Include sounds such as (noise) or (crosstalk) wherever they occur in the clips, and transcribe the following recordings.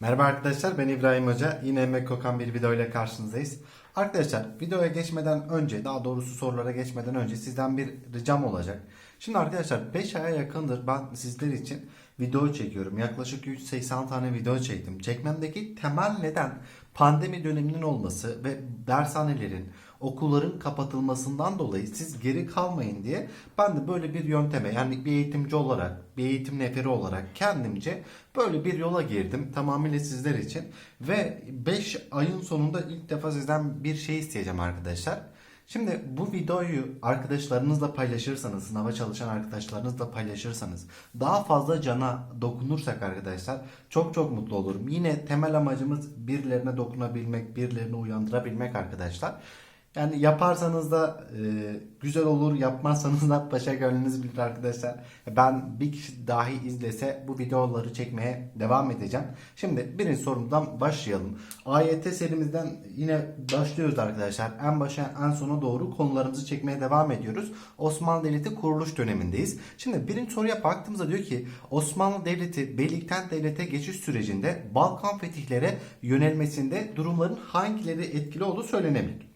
Merhaba arkadaşlar ben İbrahim Hoca. Yine Emek Kokan bir video ile karşınızdayız. Arkadaşlar videoya geçmeden önce daha doğrusu sorulara geçmeden önce sizden bir ricam olacak. Şimdi arkadaşlar 5 aya yakındır ben sizler için video çekiyorum. Yaklaşık 180 tane video çektim. Çekmemdeki temel neden pandemi döneminin olması ve dershanelerin, okulların kapatılmasından dolayı siz geri kalmayın diye ben de böyle bir yönteme yani bir eğitimci olarak, bir eğitim neferi olarak kendimce böyle bir yola girdim tamamıyla sizler için ve 5 ayın sonunda ilk defa sizden bir şey isteyeceğim arkadaşlar. Şimdi bu videoyu arkadaşlarınızla paylaşırsanız, sınava çalışan arkadaşlarınızla paylaşırsanız, daha fazla cana dokunursak arkadaşlar çok çok mutlu olurum. Yine temel amacımız birilerine dokunabilmek, birilerini uyandırabilmek arkadaşlar. Yani yaparsanız da e, güzel olur, yapmazsanız da (laughs) paşa gönlünüz bilir arkadaşlar. Ben bir kişi dahi izlese bu videoları çekmeye devam edeceğim. Şimdi birinci sorumdan başlayalım. AYT serimizden yine başlıyoruz arkadaşlar. En başa en sona doğru konularımızı çekmeye devam ediyoruz. Osmanlı Devleti kuruluş dönemindeyiz. Şimdi birinci soruya baktığımızda diyor ki Osmanlı Devleti Beylikten Devlete geçiş sürecinde Balkan fetihlere yönelmesinde durumların hangileri etkili olduğu söylenebilir.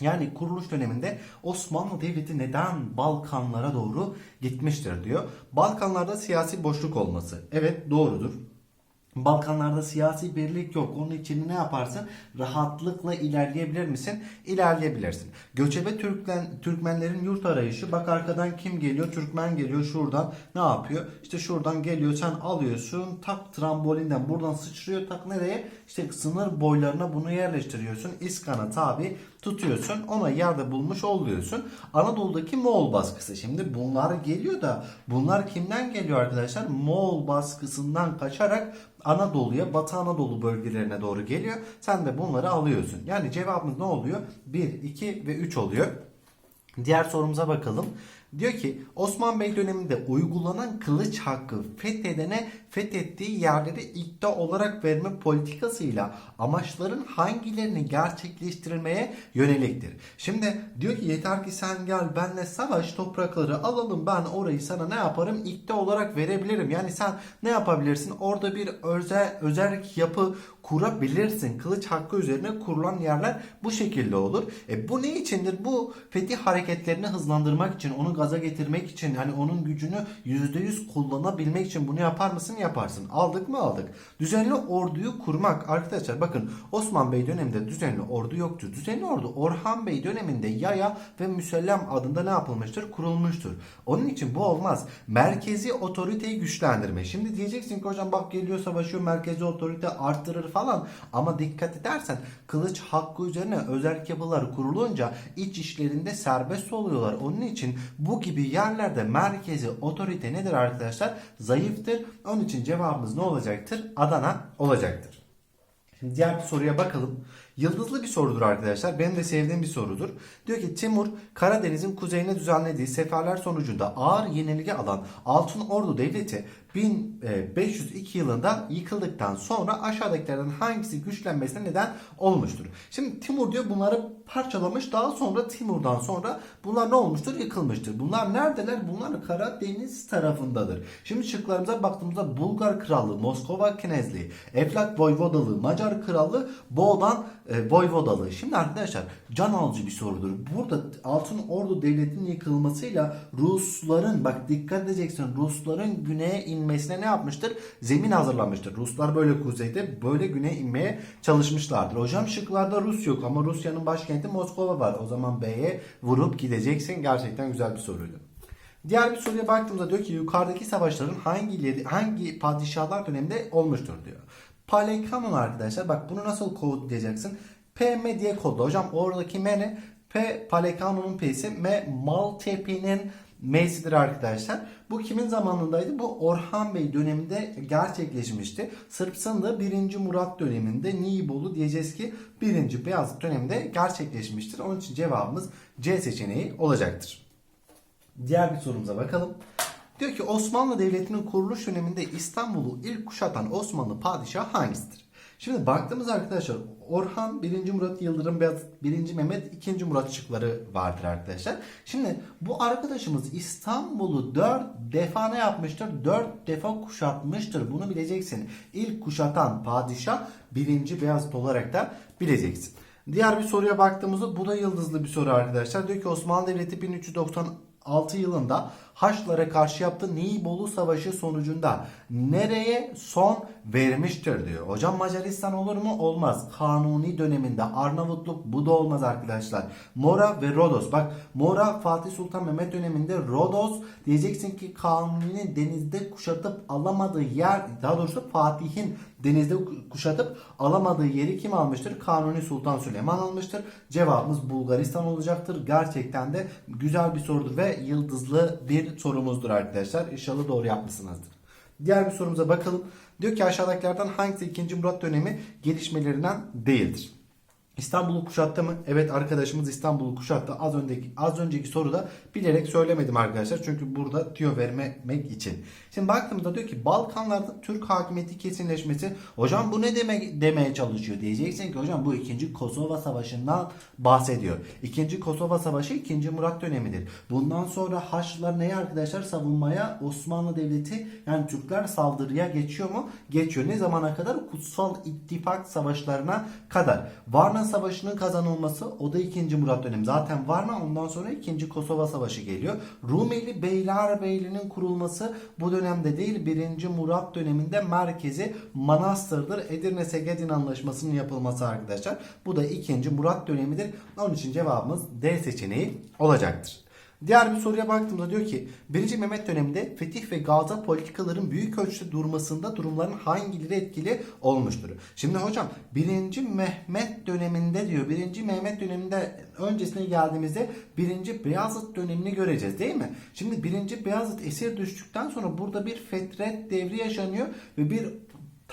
Yani kuruluş döneminde Osmanlı Devleti neden Balkanlara doğru gitmiştir diyor. Balkanlarda siyasi boşluk olması. Evet doğrudur. Balkanlarda siyasi birlik yok. Onun için ne yaparsın? Rahatlıkla ilerleyebilir misin? İlerleyebilirsin. Göçebe Türkmen, Türkmenlerin yurt arayışı. Bak arkadan kim geliyor? Türkmen geliyor şuradan. Ne yapıyor? İşte şuradan geliyor sen alıyorsun. Tak trambolinden buradan sıçrıyor. Tak nereye? İşte sınır boylarına bunu yerleştiriyorsun. İskan'a tabi tutuyorsun. Ona yerde bulmuş oluyorsun. Anadolu'daki Moğol baskısı. Şimdi bunlar geliyor da bunlar kimden geliyor arkadaşlar? Moğol baskısından kaçarak Anadolu'ya, Batı Anadolu bölgelerine doğru geliyor. Sen de bunları alıyorsun. Yani cevabımız ne oluyor? 1, 2 ve 3 oluyor. Diğer sorumuza bakalım. Diyor ki Osman Bey döneminde uygulanan kılıç hakkı fethedene fethettiği yerleri iddia olarak verme politikasıyla amaçların hangilerini gerçekleştirmeye yöneliktir. Şimdi diyor ki yeter ki sen gel benle savaş toprakları alalım ben orayı sana ne yaparım iddia olarak verebilirim. Yani sen ne yapabilirsin orada bir özel özel yapı kurabilirsin. Kılıç hakkı üzerine kurulan yerler bu şekilde olur. E bu ne içindir? Bu fetih hareketlerini hızlandırmak için, onu gaza getirmek için, hani onun gücünü %100 kullanabilmek için bunu yapar mısın? Yaparsın. Aldık mı? Aldık. Düzenli orduyu kurmak. Arkadaşlar bakın Osman Bey döneminde düzenli ordu yoktu. Düzenli ordu Orhan Bey döneminde Yaya ve Müsellem adında ne yapılmıştır? Kurulmuştur. Onun için bu olmaz. Merkezi otoriteyi güçlendirme. Şimdi diyeceksin ki hocam bak geliyor savaşıyor merkezi otorite arttırır falan. Ama dikkat edersen kılıç hakkı üzerine özel yapılar kurulunca iç işlerinde serbest oluyorlar. Onun için gibi yerlerde merkezi otorite nedir arkadaşlar? Zayıftır. Onun için cevabımız ne olacaktır? Adana olacaktır. Şimdi diğer bir soruya bakalım. Yıldızlı bir sorudur arkadaşlar. Benim de sevdiğim bir sorudur. Diyor ki Timur Karadeniz'in kuzeyine düzenlediği seferler sonucunda ağır yenilgi alan Altın Ordu Devleti 1502 yılında yıkıldıktan sonra aşağıdakilerden hangisi güçlenmesine neden olmuştur? Şimdi Timur diyor bunları parçalamış. Daha sonra Timur'dan sonra bunlar ne olmuştur? Yıkılmıştır. Bunlar neredeler? Bunlar Karadeniz tarafındadır. Şimdi şıklarımıza baktığımızda Bulgar Krallığı, Moskova Knezliği, Eflak Voyvodalığı, Macar Krallığı, Boğdan e, Voyvodalığı. Şimdi arkadaşlar can alıcı bir sorudur. Burada Altın Ordu Devleti'nin yıkılmasıyla Rusların bak dikkat edeceksin Rusların güneye inmesine ne yapmıştır? Zemin hazırlamıştır. Ruslar böyle kuzeyde böyle güneye inmeye çalışmışlardır. Hocam şıklarda Rus yok ama Rusya'nın başkenti Moskova var. O zaman B'ye vurup gideceksin. Gerçekten güzel bir soruydu. Diğer bir soruya baktığımızda diyor ki yukarıdaki savaşların hangileri hangi padişahlar döneminde olmuştur diyor. Palekanon arkadaşlar bak bunu nasıl kodlayacaksın? PM diye kodla. Hocam oradaki M ne? P Palekanon'un P'si M Maltepe'nin M'sidir arkadaşlar. Bu kimin zamanındaydı? Bu Orhan Bey döneminde gerçekleşmişti. Sırpsın da 1. Murat döneminde Nibolu diyeceğiz ki 1. Beyazıt döneminde gerçekleşmiştir. Onun için cevabımız C seçeneği olacaktır. Diğer bir sorumuza bakalım. Diyor ki Osmanlı Devleti'nin kuruluş döneminde İstanbul'u ilk kuşatan Osmanlı padişahı hangisidir? Şimdi baktığımız arkadaşlar Orhan 1. Murat Yıldırım Beyazıt 1. Mehmet 2. Murat şıkları vardır arkadaşlar. Şimdi bu arkadaşımız İstanbul'u 4 defa ne yapmıştır? 4 defa kuşatmıştır. Bunu bileceksin. İlk kuşatan padişah 1. Beyazıt olarak da bileceksin. Diğer bir soruya baktığımızda bu da yıldızlı bir soru arkadaşlar. Diyor ki Osmanlı Devleti 1396 yılında Haçlılara karşı yaptığı Nibolu Savaşı sonucunda nereye son vermiştir diyor. Hocam Macaristan olur mu? Olmaz. Kanuni döneminde Arnavutluk bu da olmaz arkadaşlar. Mora ve Rodos. Bak Mora Fatih Sultan Mehmet döneminde Rodos diyeceksin ki Kanuni'nin denizde kuşatıp alamadığı yer daha doğrusu Fatih'in denizde kuşatıp alamadığı yeri kim almıştır? Kanuni Sultan Süleyman almıştır. Cevabımız Bulgaristan olacaktır. Gerçekten de güzel bir sorudur ve yıldızlı bir sorumuzdur arkadaşlar. İnşallah doğru yapmışsınızdır. Diğer bir sorumuza bakalım. Diyor ki aşağıdakilerden hangisi 2. Murat dönemi gelişmelerinden değildir? İstanbul'u kuşattı mı? Evet arkadaşımız İstanbul'u kuşattı. Az önceki az önceki soruda bilerek söylemedim arkadaşlar. Çünkü burada tüyo vermemek için. Şimdi baktığımızda diyor ki Balkanlarda Türk hakimiyeti kesinleşmesi. Hocam bu ne demek demeye çalışıyor? Diyeceksin ki hocam bu 2. Kosova Savaşı'ndan bahsediyor. 2. Kosova Savaşı 2. Murat dönemidir. Bundan sonra Haçlılar neyi arkadaşlar savunmaya Osmanlı Devleti yani Türkler saldırıya geçiyor mu? Geçiyor. Ne zamana kadar? Kutsal İttifak savaşlarına kadar. Varna Savaşı'nın kazanılması o da 2. Murat dönemi. Zaten Varna ondan sonra 2. Kosova Savaşı geliyor. Rumeli Beylerbeyliğinin kurulması bu dönemde değil 1. Murat döneminde merkezi Manastır'dır. Edirne Segedin Anlaşması'nın yapılması arkadaşlar. Bu da 2. Murat dönemidir. Onun için cevabımız D seçeneği olacaktır. Diğer bir soruya baktığımda diyor ki 1. Mehmet döneminde fetih ve gaza politikaların büyük ölçüde durmasında durumların hangileri etkili olmuştur? Şimdi hocam 1. Mehmet döneminde diyor 1. Mehmet döneminde öncesine geldiğimizde 1. Beyazıt dönemini göreceğiz değil mi? Şimdi 1. Beyazıt esir düştükten sonra burada bir fetret devri yaşanıyor ve bir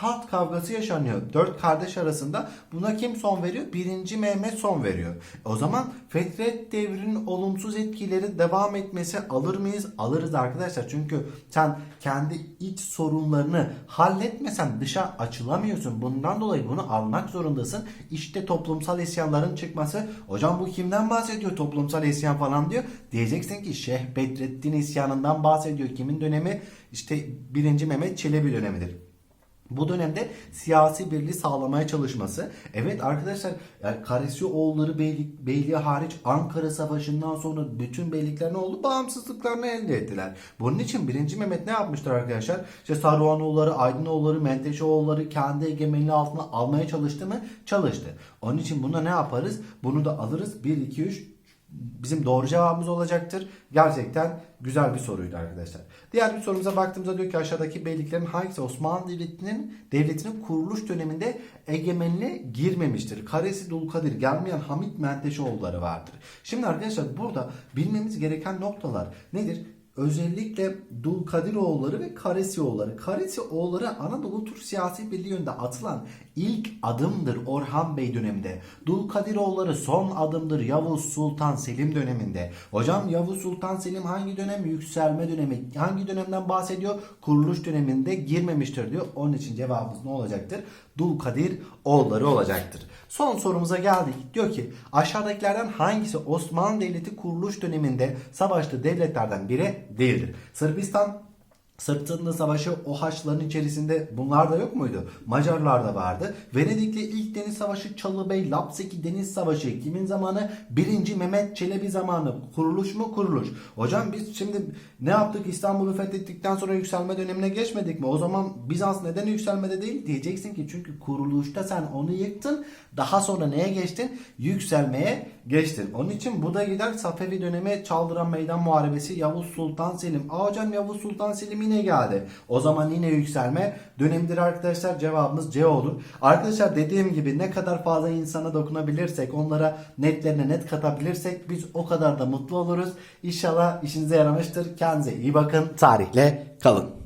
taht kavgası yaşanıyor. Dört kardeş arasında. Buna kim son veriyor? Birinci Mehmet son veriyor. O zaman Fetret devrinin olumsuz etkileri devam etmesi alır mıyız? Alırız arkadaşlar. Çünkü sen kendi iç sorunlarını halletmesen dışa açılamıyorsun. Bundan dolayı bunu almak zorundasın. İşte toplumsal isyanların çıkması. Hocam bu kimden bahsediyor? Toplumsal isyan falan diyor. Diyeceksin ki Şeyh Bedrettin isyanından bahsediyor. Kimin dönemi? İşte birinci Mehmet Çelebi dönemidir. Bu dönemde siyasi birliği sağlamaya çalışması. Evet arkadaşlar yani Karasioğulları beylik, beyliği hariç Ankara Savaşı'ndan sonra bütün beylikler ne oldu? Bağımsızlıklarını elde ettiler. Bunun için 1. Mehmet ne yapmıştır arkadaşlar? İşte Saruhanoğulları, Aydınoğulları, Menteşeoğulları kendi egemenliği altına almaya çalıştı mı? Çalıştı. Onun için buna ne yaparız? Bunu da alırız. 1, 2, 3 bizim doğru cevabımız olacaktır. Gerçekten güzel bir soruydu arkadaşlar. Diğer bir sorumuza baktığımızda diyor ki aşağıdaki beyliklerin hangisi Osmanlı Devleti'nin devletinin kuruluş döneminde egemenliğe girmemiştir? Karesi Dulkadir gelmeyen Hamit Menteşeoğulları vardır. Şimdi arkadaşlar burada bilmemiz gereken noktalar nedir? Özellikle Dulkadiroğulları ve Karesioğulları. Karesioğulları Anadolu Türk siyasi birliği yönünde atılan ilk adımdır Orhan Bey döneminde. Dulkadiroğulları son adımdır Yavuz Sultan Selim döneminde. Hocam Yavuz Sultan Selim hangi dönem? Yükselme dönemi. Hangi dönemden bahsediyor? Kuruluş döneminde girmemiştir diyor. Onun için cevabımız ne olacaktır? Dulkadir oğulları olacaktır. Son sorumuza geldik. Diyor ki aşağıdakilerden hangisi Osmanlı Devleti kuruluş döneminde savaştığı devletlerden biri değildir? Sırbistan Sırtında savaşı o haçların içerisinde bunlar da yok muydu? Macarlar da vardı. Venedik'le ilk deniz savaşı Çalıbey, Lapseki deniz savaşı kimin zamanı? Birinci Mehmet Çelebi zamanı. Kuruluş mu? Kuruluş. Hocam biz şimdi ne yaptık? İstanbul'u fethettikten sonra yükselme dönemine geçmedik mi? O zaman Bizans neden yükselmede değil? Diyeceksin ki çünkü kuruluşta sen onu yıktın. Daha sonra neye geçtin? Yükselmeye geçtin. Onun için bu da gider Safevi dönemi Çaldıran Meydan Muharebesi Yavuz Sultan Selim. Aa hocam Yavuz Sultan Selim yine geldi. O zaman yine yükselme dönemidir arkadaşlar. Cevabımız C olur. Arkadaşlar dediğim gibi ne kadar fazla insana dokunabilirsek, onlara netlerine net katabilirsek biz o kadar da mutlu oluruz. İnşallah işinize yaramıştır. Kendinize iyi bakın. Tarihle kalın.